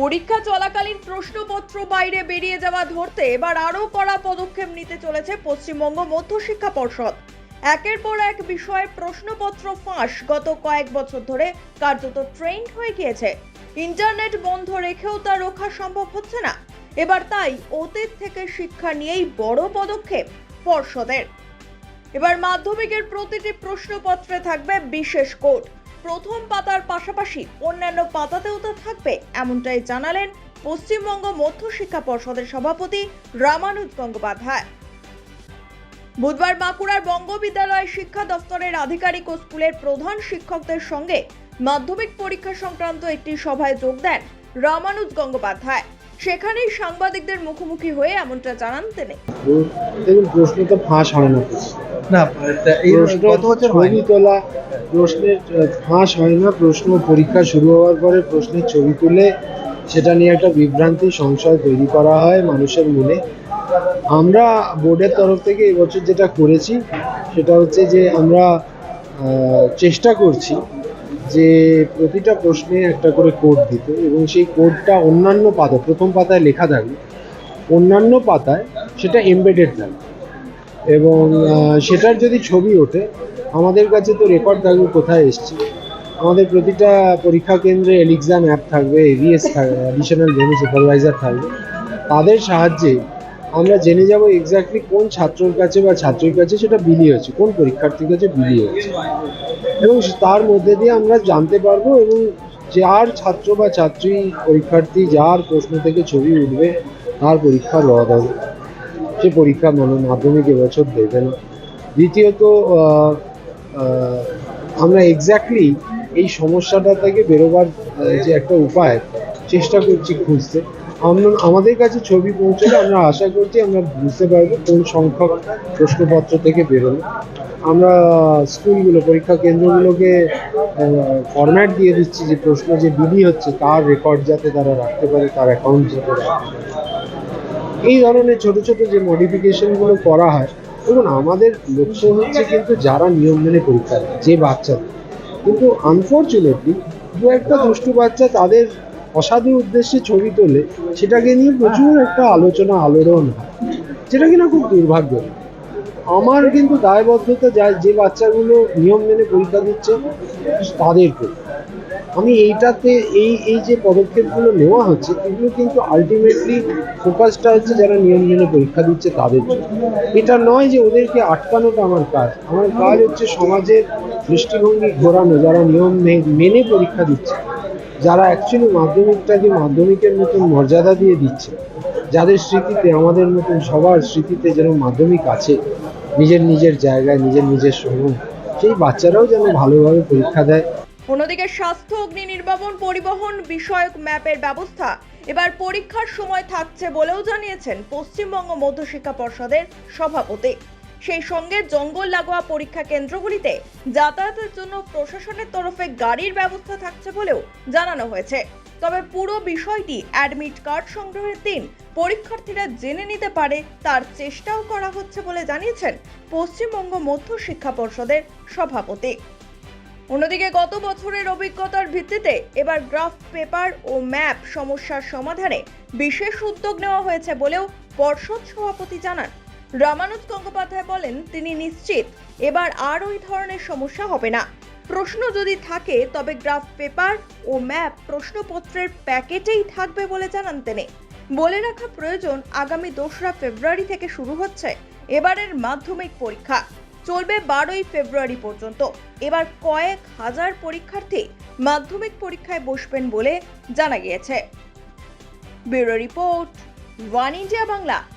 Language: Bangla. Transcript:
পরীক্ষা চলাকালীন প্রশ্নপত্র বাইরে বেরিয়ে যাওয়া ধরতে এবার আরও কড়া পদক্ষেপ নিতে চলেছে পশ্চিমবঙ্গ মধ্যশিক্ষা পর্ষদ। একের পর এক বিষয়ে প্রশ্নপত্র ফাঁস গত কয়েক বছর ধরে কার্যত ট্রেন্ড হয়ে গিয়েছে। ইন্টারনেট বন্ধ রেখেও তা রক্ষা সম্ভব হচ্ছে না। এবার তাই অতীত থেকে শিক্ষা নিয়েই বড় পদক্ষেপ পর্ষদের। এবার মাধ্যমিকের প্রতিটি প্রশ্নপত্রে থাকবে বিশেষ কোড। প্রথম পাতার পাশাপাশি অন্যান্য পাতাতেও তা থাকবে, এমনটাই জানালেন পশ্চিমবঙ্গ মধ্যশিক্ষা পর্ষদের সভাপতি রামানুজ গঙ্গোপাধ্যায়। বুধবার বাঁকুড়ার বঙ্গ বিদ্যালয় শিক্ষা দপ্তরের আধিকারিক ও স্কুলের প্রধান শিক্ষকদের সঙ্গে মাধ্যমিক পরীক্ষা সংক্রান্ত একটি সভায় যোগ দেন রামানুজ গঙ্গোপাধ্যায়। সেখানেই সাংবাদিকদের মুখোমুখি হয়ে এমনটা জানান তিনি। দেখুন প্রশ্ন তো ফাঁস হয় না না ছবি তোলা প্রশ্নের ফাঁস হয় না প্রশ্ন পরীক্ষা শুরু হওয়ার পরে প্রশ্নের ছবি তুলে সেটা নিয়ে একটা বিভ্রান্তি সংশয় তৈরি করা হয় মানুষের মনে। আমরা বোর্ডের তরফ থেকে এবছর যেটা করেছি সেটা হচ্ছে যে আমরা চেষ্টা করছি যে প্রতিটা প্রশ্নে একটা করে কোড দিতে এবং সেই কোডটা অন্যান্য পাতা প্রথম পাতায় লেখা থাকবে, অন্যান্য পাতায় সেটা এমবেডেড থাকবে। এবং সেটার যদি ছবি ওঠে, আমাদের কাছে তো রেকর্ড থাকবে কোথায় এসছে। আমাদের প্রতিটা পরীক্ষা কেন্দ্রে এলিক্সাম অ্যাপ থাকবে এভিএস থাকবে অ্যাডিশনাল ভেনু সুপারভাইজার থাকবে। তাদের সাহায্যে আমরা জেনে যাব এক্স্যাক্টলি কোন ছাত্রর কাছে বা ছাত্রীর কাছে সেটা বিলি হচ্ছে, কোন পরীক্ষার্থীর কাছে বিলি হচ্ছে। এবং তার মধ্যে দিয়ে আমরা জানতে পারব এবং যার ছাত্র বা ছাত্রী পরীক্ষার্থী যার প্রশ্ন থেকে ছবি উঠবে, তার পরীক্ষা রদ হবে। সে পরীক্ষা মানে মাধ্যমিক এবছর দেবে না। দ্বিতীয়ত আমরা এক্স্যাক্টলি এই সমস্যাটা থেকে বেরোবার যে একটা উপায়, চেষ্টা করছি খুঁজতে। আমাদের কাছে ছবি পৌঁছলে আমরা আশা করছি আমরা বুঝতে পারব কোন সংখ্যক প্রশ্নপত্র থেকে বেরোলো। আমরা স্কুলগুলো, পরীক্ষা কেন্দ্রগুলোকে ফরম্যাট দিয়ে দিচ্ছি যে প্রশ্ন যে বিলি হচ্ছে, তার রেকর্ড যাতে তারা রাখতে পারে, তার অ্যাকাউন্ট যাতে রাখতে পারে। এই ধরনের ছোট ছোট যে মডিফিকেশনগুলো করা হয়, দেখুন, আমাদের লক্ষ্য হচ্ছে কিন্তু যারা নিয়ম মেনে পরীক্ষা দেয়, যে বাচ্চাদের। কিন্তু আনফর্চুনেটলি দু একটা দুষ্টু বাচ্চা তাদের অসাধু উদ্দেশ্যে ছবি তোলে, সেটাকে নিয়ে প্রচুর একটা আলোচনা, আলোড়ন হয়। যেটা কিনা খুব দুর্ভাগ্য। আমার কিন্তু দায়বদ্ধতা যা যে বাচ্চাগুলো নিয়ম মেনে পরীক্ষা দিচ্ছে, তাদের আমি এইটাতে, এই এই যে পদক্ষেপগুলো নেওয়া হচ্ছে, এগুলো কিন্তু আলটিমেটলি ফোকাসটা হচ্ছে যারা নিয়ম মেনে পরীক্ষা দিচ্ছে তাদের জন্য। এটা নয় যে ওদেরকে আটকানোটা আমার কাজ। আমার কাজ হচ্ছে সমাজের দৃষ্টিভঙ্গি ঘোরানো, যারা নিয়ম মেনে পরীক্ষা দিচ্ছে। যারা অ্যাকচুয়ালি মাধ্যমিকটাকে মাধ্যমিকের মতন মর্যাদা দিয়ে দিচ্ছে, যাদের স্মৃতিতে, আমাদের মতন সবার স্মৃতিতে যেন মাধ্যমিক আছে, নিজের নিজের জায়গায়, নিজের নিজের সময় সেই বাচ্চারাও যেন ভালোভাবে পরীক্ষা দেয়। অন্যদিকে স্বাস্থ্য, অগ্নি নির্বাপন, পরিবহন বিষয়ক ম্যাপের ব্যবস্থা এবার পরীক্ষার সময় থাকছে বলেও জানিয়েছেন পশ্চিমবঙ্গ মধ্যশিক্ষা পর্ষদের সভাপতি। সেই সঙ্গে জঙ্গল লাগোয়া পরীক্ষা কেন্দ্রগুলিতে যাতায়াতের জন্য প্রশাসনের তরফে গাড়ির ব্যবস্থা থাকছে বলেও জানানো হয়েছে। তবে পুরো বিষয়টি অ্যাডমিট কার্ড সংগ্রহের দিন পরীক্ষার্থীরা জেনে নিতে পারে, তার চেষ্টাও করা হচ্ছে বলে জানিয়েছেন পশ্চিমবঙ্গ মধ্য শিক্ষা পর্ষদের সভাপতি। অন্যদিকে গত বছরের অভিজ্ঞতার ভিত্তিতে এবার গ্রাফ পেপার ও ম্যাপ সমস্যার সমাধানে বিশেষ উদ্যোগ নেওয়া হয়েছে বলেও পর্ষদ সভাপতি জানান। রামানুজ গঙ্গোপাধ্যায় বলেন, তিনি নিশ্চিত, এবার আর ওই ধরনের সমস্যা হবে না। প্রশ্ন যদি থাকে, তবে গ্রাফ পেপার ও ম্যাপ প্রশ্নপত্রের প্যাকেটেই থাকবে বলে জানান তিনি। বলে রাখা প্রয়োজন, আগামী দোসরা ফেব্রুয়ারি থেকে শুরু হচ্ছে এবারের মাধ্যমিক পরীক্ষা। চলবে বারোই ফেব্রুয়ারি পর্যন্ত। এবার কয়েক হাজার পরীক্ষার্থী মাধ্যমিক পরীক্ষায় বসবেন বলে জানা গিয়েছে। Bureau report, One India Bangla.